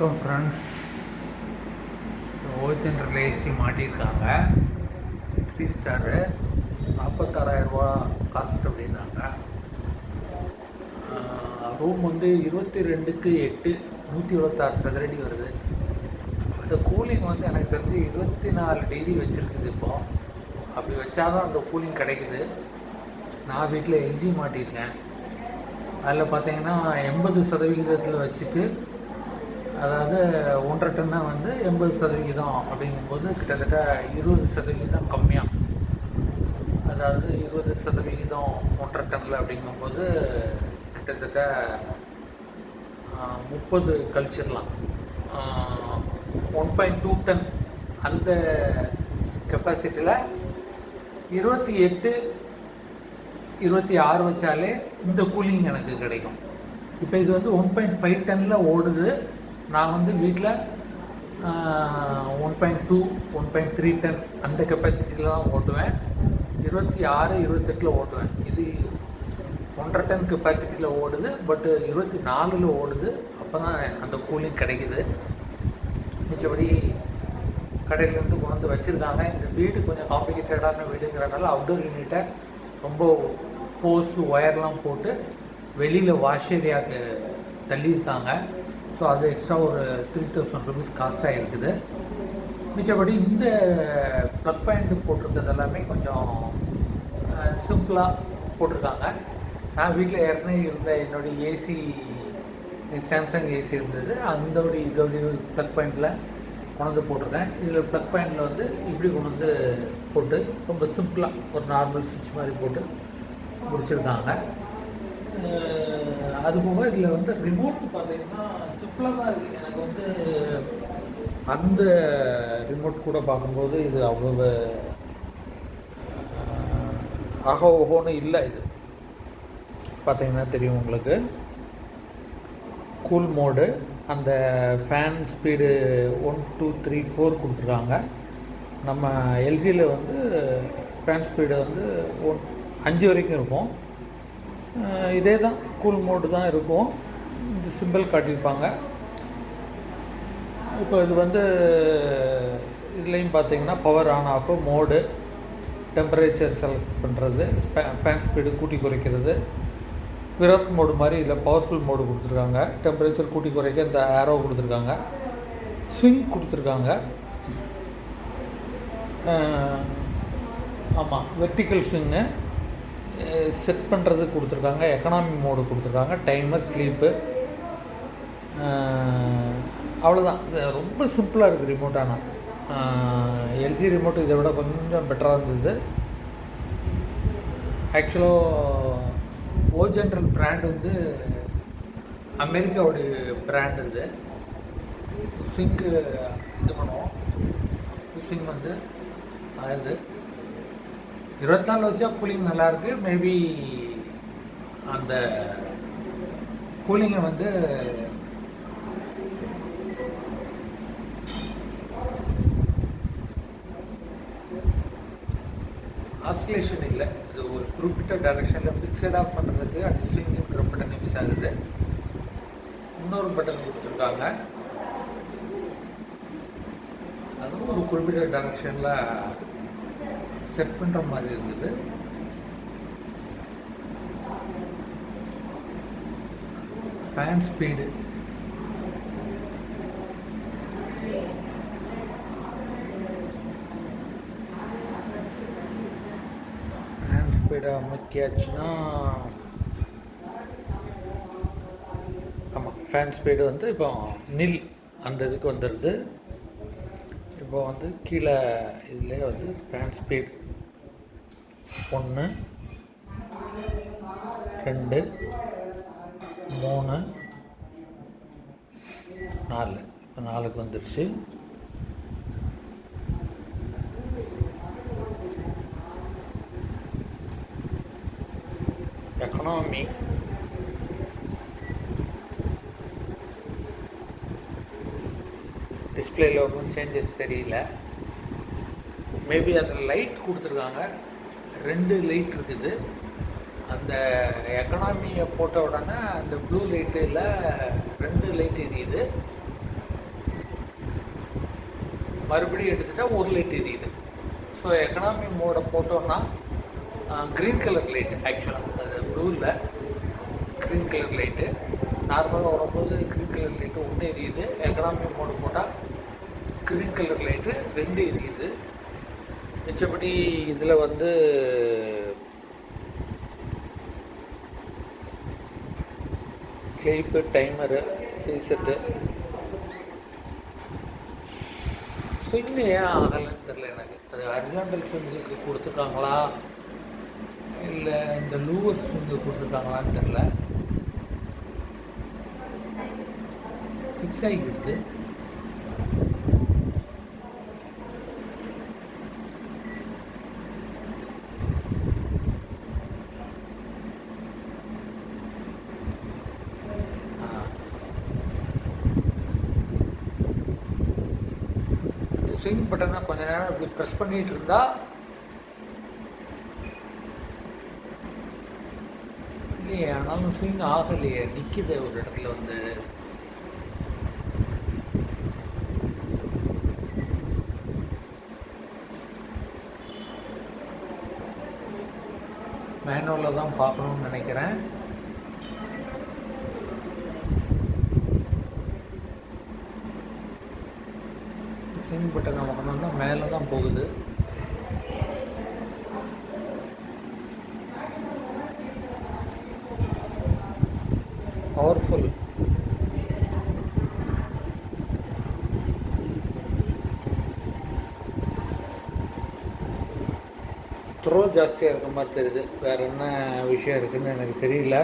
வணக்கம் ஃப்ரெண்ட்ஸ் ஓஜன் ரிலேசி மாட்டியிருக்காங்க. த்ரீ ஸ்டாரு நாற்பத்தாறாயிரரூபா காஸ்ட் அப்படின்னாங்க. ரூம் வந்து இருபத்தி ரெண்டுக்கு எட்டு நூற்றி இருபத்தாறு சதுரடி வருது. அந்த கூலிங் வந்து எனக்கு தெரிஞ்சு இருபத்தி நாலு டிகிரி வச்சுருக்குது இப்போ. அப்படி வச்சாதான் அந்த கூலிங் கிடைக்குது. நான் வீட்டில் எல்ஜி மாட்டியிருக்கேன். அதில் பார்த்தீங்கன்னா எண்பது சதவிகிதத்தில் வச்சுட்டு அதாவது ஒன்றரை டன்னா வந்து எண்பது சதவிகிதம் அப்படிங்கும்போது கிட்டத்தட்ட இருபது சதவிகிதம் கம்மியாக அதாவது இருபது சதவிகிதம் ஒன்றரை டன்னில் அப்படிங்கும்போது கிட்டத்தட்ட முப்பது கழிச்சிடலாம். ஒன் பாயிண்ட் டூ டன் அந்த கெப்பாசிட்டியில் இருபத்தி எட்டு இருபத்தி ஆறு வச்சாலே இந்த கூலிங் எனக்கு கிடைக்கும். இப்போ இது வந்து ஒன் பாயிண்ட் ஃபைவ் டன்னில் ஓடுது. நான் வந்து வீட்டில் one point two one point three ton அந்த கெப்பாசிட்டியில் தான் ஓட்டுவேன். இருபத்தி ஆறு இருபத்தெட்டில் ஓட்டுவேன். இது ஒன்றரை டன் கெப்பாசிட்டியில் ஓடுது பட்டு இருபத்தி நாலில் ஓடுது. அப்போ தான் அந்த கூலிங் கிடைக்குது. மிச்சபடி கடையிலேருந்து கொண்டு வந்து வச்சுருக்காங்க. இந்த வீடு கொஞ்சம் காம்ப்ளிகேட்டடான வீடுங்கிறனால அவுட்டோர் யூனிட்டை ரொம்ப ஹோஸ் ஒயர்லாம் போட்டு வெளியில் வாஷ் ஏரியாவுக்கு தள்ளியிருக்காங்க. ஸோ அது எக்ஸ்ட்ரா ஒரு த்ரீ தௌசண்ட் ருபீஸ் காஸ்ட்டாக இருக்குது. மிச்சபடி இந்த ப்ளக் பாயிண்ட் போட்டிருக்கிறது எல்லாமே கொஞ்சம் சிம்பிளாக போட்டிருக்காங்க. நான் வீட்டில் ஏற்கனவே இருந்த என்னுடைய ஏசி சாம்சங் ஏசி இருந்தது. அந்தோடைய இதோடைய ப்ளக் பாயிண்டில் கொண்டு வந்து போட்டிருக்கேன் இதில் ப்ளக் பாயிண்டில் வந்து இப்படி கொண்டு வந்து போட்டு ரொம்ப சிம்பிளாக ஒரு நார்மல் சுவிட்ச் மாதிரி போட்டு முடிச்சிருக்காங்க. அதுபோக இதில் வந்து ரிமோட் பார்த்தீங்கன்னா சிம்பிளாக தான் இருக்குது எனக்கு வந்து அந்த ரிமோட் கூட பார்க்கும்போது இது அவ்வளவு அகோ ஓஹோன்னு இல்லை இது. பார்த்தீங்கன்னா தெரியும் உங்களுக்கு. கூல் மோடு அந்த fan speed one two three four கொடுத்துருக்காங்க. நம்ம எல்ஜியில் வந்து ஃபேன் ஸ்பீடு வந்து ஒன் அஞ்சு வரைக்கும் இருக்கும். இதே தான் கூல் மோடு தான் இருக்கும். இந்த சிம்பிள் காட்டியிருப்பாங்க. இப்போ இது வந்து இதுலேயும் பார்த்தீங்கன்னா power on off mode temperature select பண்ணுறது ஃபேன் ஸ்பீடு கூட்டி குறைக்கிறது விரத் மோடு மாதிரி இதில் பவர்ஃபுல் மோடு கொடுத்துருக்காங்க. டெம்பரேச்சர் கூட்டி குறைக்க இந்த ஏரோ கொடுத்துருக்காங்க. ஸ்விங் கொடுத்துருக்காங்க. ஆமாம் வெர்டிக்கல் ஸ்விங்கு செட் பண்ணுறது கொடுத்துருக்காங்க எக்கனாமி மோடு கொடுத்துருக்காங்க டைமர் ஸ்லீப்பு அவ்வளோதான் ரொம்ப சிம்பிளாக இருக்குது ரிமோட் ஆனால் எல்ஜி ரிமோட் இதை விட கொஞ்சம் பெட்டராக இருந்தது. ஆக்சுவலாக ஓஜென்ரல் பிராண்ட் வந்து அமெரிக்காவுடைய பிராண்ட் இது. ஸ்விங்கு இது பண்ணுவோம். ஸ்விங் வந்து அது. இருபத்தி நாலு வச்சா கூலிங் நல்லாயிருக்கு மேபி அந்த கூலிங்கை வந்து ஆஸ்லேஷன் இல்லை. இது ஒரு குறிப்பிட்ட டைரக்ஷனில் ஃபிக்ஸடாக பண்ணுறதுக்கு அந்த ஸ்விங்கிங்கிற பட்டன் யூஸ் ஆகுது. இன்னொரு பட்டன் கொடுத்துருக்காங்க. அதுவும் ஒரு குறிப்பிட்ட டைரக்ஷனில் செட் பண்ணுற மாதிரி இருந்தது. ஃபேன் ஸ்பீடு ஃபேன் ஸ்பீடை அமைக்கியாச்சுன்னா ஆமாம் ஃபேன் ஸ்பீடு வந்து இப்போ நில் அந்த இதுக்கு வந்துடுது இப்போ வந்து கீழே இதுலேயே வந்து ஃபேன் ஸ்பீட் ஒன்று ரெண்டு மூணு நாலு. இப்போ நாலுக்கு வந்துருச்சு. எக்கனாமி டிஸ்பிளேயில் ஒன்றும் சேஞ்சஸ் தெரியல. மேபி அதில் லைட் கொடுத்துருக்காங்க. ரெண்டு லைட் இருக்குது. அந்த எக்கனாமியை போட்ட உடனே அந்த ப்ளூ லைட்டில் ரெண்டு லைட் எரியுது. மறுபடியும் எடுத்துட்டால் ஒரு லைட் எரியுது. ஸோ எக்கனாமி மோடை போட்டோன்னா க்ரீன் கலர் லைட்டு ஆக்சுவலாக அது ப்ளூவில் க்ரீன் கலர் லைட்டு நார்மலாக வரும்போது க்ரீன் கலர் லைட்டு ஒன்று எரியுது. எக்கனாமி மோடு போட்டால் க்ரீன் கலர் லைட்டு ரெண்டு எரியுது. மிச்சப்படி இதில் வந்து ஸ்லீப்பு டைமரு ரீசெட்டு ஸ்விங்கு ஏன் ஆகலைன்னு தெரில எனக்கு. அது ஹரிசாண்டல் ஸ்விங்குக்கு கொடுத்துருக்காங்களா? இல்லை இந்த லூவர் ஸ்விங்கு கொடுத்துருக்காங்களான்னு தெரில ஃபிக்ஸ் ஆகிக்கிட்டு ஸ்விங் பட்டனை கொஞ்ச நேரம் இப்படி ப்ரெஸ் பண்ணிட்டு இருந்தா இல்லையே ஆனாலும் ஸ்விங் ஆகலையே நிற்கிது ஒரு இடத்துல வந்து. மேனுவலில் தான் பார்க்கணும்னு நினைக்கிறேன் ஸ்விங் பட்டன் நமக்கணும்னா மேலே தான் போகுது. பவர்ஃபுல் த்ரோ ஜாஸ்தியாக இருக்க மாதிரி தெரியுது. வேறு என்ன விஷயம் இருக்குன்னு எனக்கு தெரியல.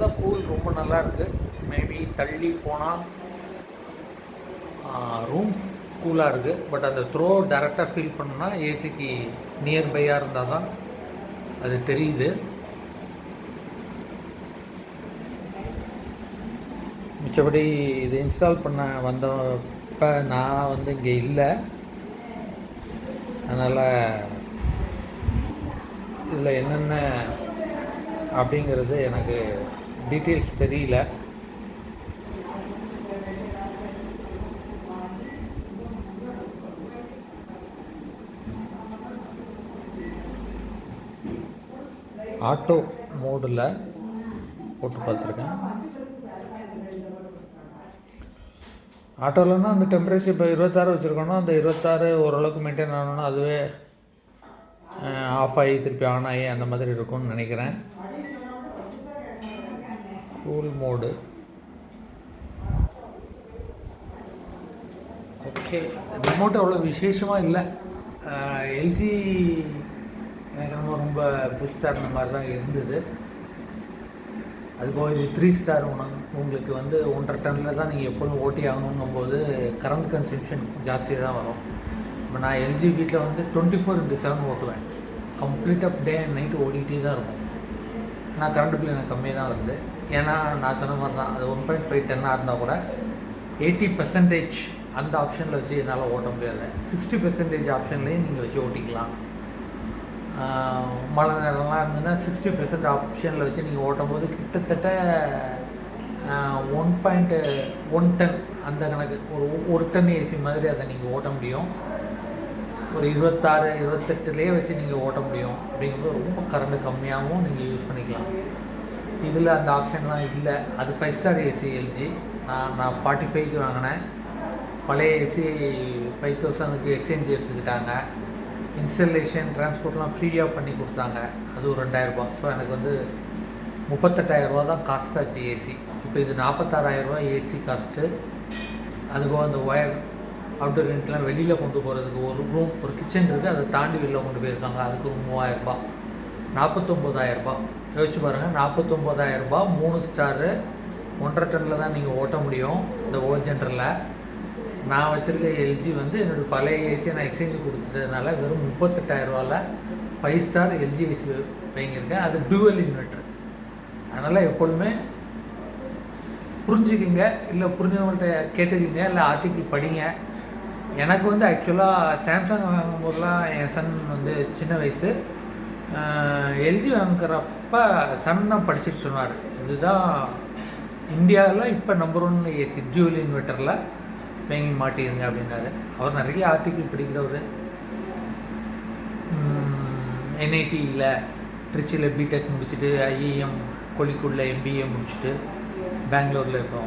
ஏசிக்கு கூல் ரொம்ப நல்லா இருக்குது மேபி தள்ளி போனால் ரூம்ஸ் கூலாக இருக்குது பட் அந்த த்ரோ டேரெக்டாக ஃபீல் பண்ணால் ஏசிக்கு நியர்பையாக இருந்தால் தான் அது தெரியுது. மிச்சபடி இது இன்ஸ்டால் பண்ண வந்தப்போ நான் வந்து இங்கே இல்லை. அதனால் இதில் என்னென்ன அப்படிங்கிறது எனக்கு டீட்டெயில்ஸ் தெரியல. ஆட்டோ மோடில் போட்டு பார்த்துருக்கேன். ஆட்டோவில்னா அந்த டெம்பரேச்சர் இப்போ இருபத்தாறு வச்சுருக்கோன்னா அந்த இருபத்தாறு ஓரளவுக்கு மெயின்டைன் ஆனோன்னா அதுவே ஆஃப் ஆகி திருப்பி ஆன் ஆகி அந்த மாதிரி இருக்கும்னு நினைக்கிறேன். கூல் மோடு ஓகே ரிமோட் அவ்வளோ விசேஷமாக இல்லை. எல்ஜி எனக்கு ரொம்ப ரொம்ப பெஸ்ட்டாக இருந்த மாதிரி தான் இருந்தது. அதுபோக இது த்ரீ ஸ்டார் உங்களுக்கு வந்து ஒன்றரை டன்னில் தான் நீங்கள் எப்பொழுதும் ஓட்டி ஆகணுங்கும் போது கரண்ட் கன்சம்ஷன் ஜாஸ்தியாக தான் வரும். இப்போ நான் எல்ஜி வீட்டில் வந்து டுவெண்ட்டி ஃபோர் இன்ட்டு செவன் ஓட்டுவேன் கம்ப்ளீட்டாக டே அண்ட் நைட்டு ஓடிக்கிட்டே தான் இருக்கும். நான் கரண்ட் பில் எனக்கு கம்மியாக தான் வருது. ஏன்னா நான் சொன்ன மாதிரி தான் அது ஒன் பாயிண்ட் ஃபைவ் டென்னாக இருந்தால் கூட எயிட்டி பர்சன்டேஜ் அந்த ஆப்ஷனில் வச்சு என்னால் ஓட்ட முடியாது. சிக்ஸ்டி பர்சன்டேஜ் ஆப்ஷன்லேயும் நீங்கள் வச்சு ஓட்டிக்கலாம். மழை நேரம்லாம் இருந்ததுன்னா சிக்ஸ்டி பெர்சன்ட் ஆப்ஷனில் வச்சு நீங்கள் ஓட்டும் போது கிட்டத்தட்ட ஒன் பாயிண்ட்டு ஒன் டன் அந்த கணக்கு ஒரு ஒரு டன் ஏசி மாதிரி அதை நீங்கள் ஓட்ட முடியும். ஒரு இருபத்தாறு இருபத்தெட்டுலேயே வச்சு நீங்கள் ஓட்ட முடியும். அப்படிங்கும்போது ரொம்ப கரண்ட் கம்மியாகவும் நீங்கள் யூஸ் பண்ணிக்கலாம். இதில் அந்த ஆப்ஷன்லாம் இல்லை. அது ஃபைவ் ஸ்டார் ஏசி எல்ஜி நான் நான் ஃபார்ட்டி ஃபைவ்க்கு வாங்கினேன். பழைய ஏசி ஃபைவ் தௌசண்ட்க்கு எக்ஸ்சேஞ்ச் எடுத்துக்கிட்டாங்க. இன்ஸ்டலேஷன் டிரான்ஸ்போர்ட்லாம் ஃப்ரீயாக பண்ணி கொடுத்தாங்க. அது ஒரு ரெண்டாயிரரூபா ஸோ எனக்கு வந்து முப்பத்தெட்டாயிரரூபா தான் காஸ்ட் ஆச்சு ஏசி இப்போ இது நாற்பத்தாறாயிரரூபா ஏசி காஸ்ட்டு அதுபோக அந்த ஒயர் அவுட்டர் ரெண்ட்லாம் வெளியில் கொண்டு போகிறதுக்கு ஒரு ரூம் ஒரு கிச்சன் இருக்குது அதை தாண்டி வெளியில் கொண்டு போயிருக்காங்க. அதுக்கு ஒரு மூவாயிரரூபா நாற்பத்தொம்போதாயிரரூபா யோசிச்சு பாருங்கள் நாற்பத்தொம்போதாயிரரூபா மூணு ஸ்டாரு ஒன்றரை டன்னில் தான் நீங்கள் ஓட்ட முடியும் இந்த ஓஜென்டரில் நான் வச்சுருக்க எல்ஜி வந்து என்னுடைய பழைய ஏசியை நான் எக்ஸ்சேஞ்சு கொடுத்துட்டதுனால வெறும் முப்பத்தெட்டாயிரரூவாவில் ஃபைவ் ஸ்டார் எல்ஜி ஏசி வாங்கியிருக்கேன். அது டூவல் இன்வெர்ட்ரு அதனால் எப்பொழுதுமே புரிஞ்சுக்கிங்க இல்லை புரிஞ்சவங்கள்ட்ட கேட்டுக்கிங்க இல்லை ஆர்டிக்கிள் படிங்க. எனக்கு வந்து ஆக்சுவலாக சாம்சங் வாங்கும்போதெல்லாம் என் சன் வந்து சின்ன வயசு. எல்ஜி வாங்குறப்ப சன்னாக படிச்சுட்டு சொன்னார். இதுதான் இந்தியாவில் இப்போ நம்பர் ஒன் ஏசி ஜூவல் இன்வெர்ட்டரில் வாங்கி மாட்டிருங்க அப்படின்னாரு. அவர் நிறைய ஆர்டிக்கிள் படிக்கிறவர். என்ஐடியில் திருச்சியில் பிடெக் முடிச்சுட்டு ஐஏஎம் கோழிக்கோடில் எம்பிஏ முடிச்சுட்டு பெங்களூரில் இப்போ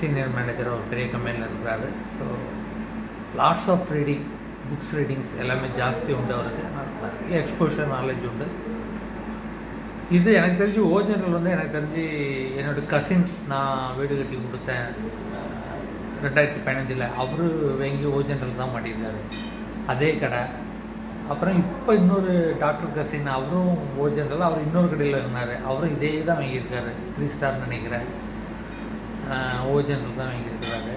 சீனியர் மேனேஜர் ஒரு பெரிய கம்பெனியில் இருக்கிறாரு. So lots of reading books readings எல்லாமே ஜாஸ்தி உண்டு அவருக்கு. நிறைய எக்ஸ்போஷர் நாலேஜ் உண்டு. இது எனக்கு தெரிஞ்சு ஓஜனல் வந்து எனக்கு தெரிஞ்சு என்னோட கசின் நான் வீடு கட்டி கொடுத்தேன். ரெண்டாயிரத்தி பதினஞ்சில். அவர் வாங்கி ஓஜனல் தான் மாட்டியிருந்தார் அதே கடை. அப்புறம் இப்போ இன்னொரு டாக்டர் கசின் அவரும் ஓஜனல் அவர் இன்னொரு கடையில் இருந்தார். அவரும் இதே தான் வாங்கியிருக்காரு. த்ரீ ஸ்டார்னு நினைக்கிறேன். ஓஜனல் தான் வாங்கியிருக்கிறாரு.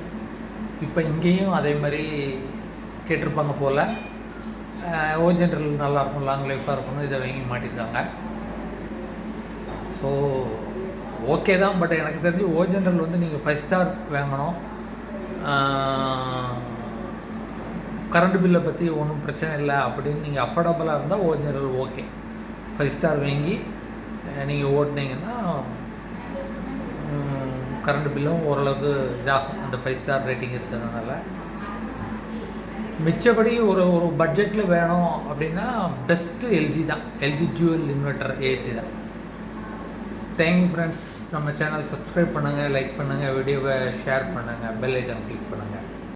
இப்போ இங்கேயும் அதே மாதிரி கேட்டிருப்பாங்க போல். ஓ ஜென்ரல் நல்லாயிருக்கும் லாங் லைஃபாக இருக்கணும் இதை வாங்கி மாட்டிருக்காங்க. ஸோ ஓகே தான் பட் எனக்கு தெரிஞ்சு ஓ ஜென்ரல் வந்து நீங்கள் ஃபைவ் ஸ்டார் வாங்கணும். கரண்ட் பில்லை பற்றி ஒன்றும் பிரச்சனை இல்லை அப்படின்னு நீங்கள் அஃபோர்டபுளாக இருந்தால் O General okay five star வாங்கி நீங்கள் ஓட்டினீங்கன்னா கரண்ட் பில்லும் ஓரளவுக்கு இதாகும். அந்த ஃபைவ் ஸ்டார் ரேட்டிங் இருக்கிறதுனால. மிச்சப்படி ஒரு ஒரு பட்ஜெட்டில் வேணும் அப்படின்னா பெஸ்ட்டு எல்ஜி தான். எல்ஜி ஜூவல் இன்வெர்ட்டர் ஏசி தான். தேங்க்யூ ஃப்ரெண்ட்ஸ் நம்ம சேனல் சப்ஸ்கிரைப் பண்ணுங்கள் லைக் பண்ணுங்கள் வீடியோவை ஷேர் பண்ணுங்கள் பெல் ஐட்டம் கிளிக் பண்ணுங்கள்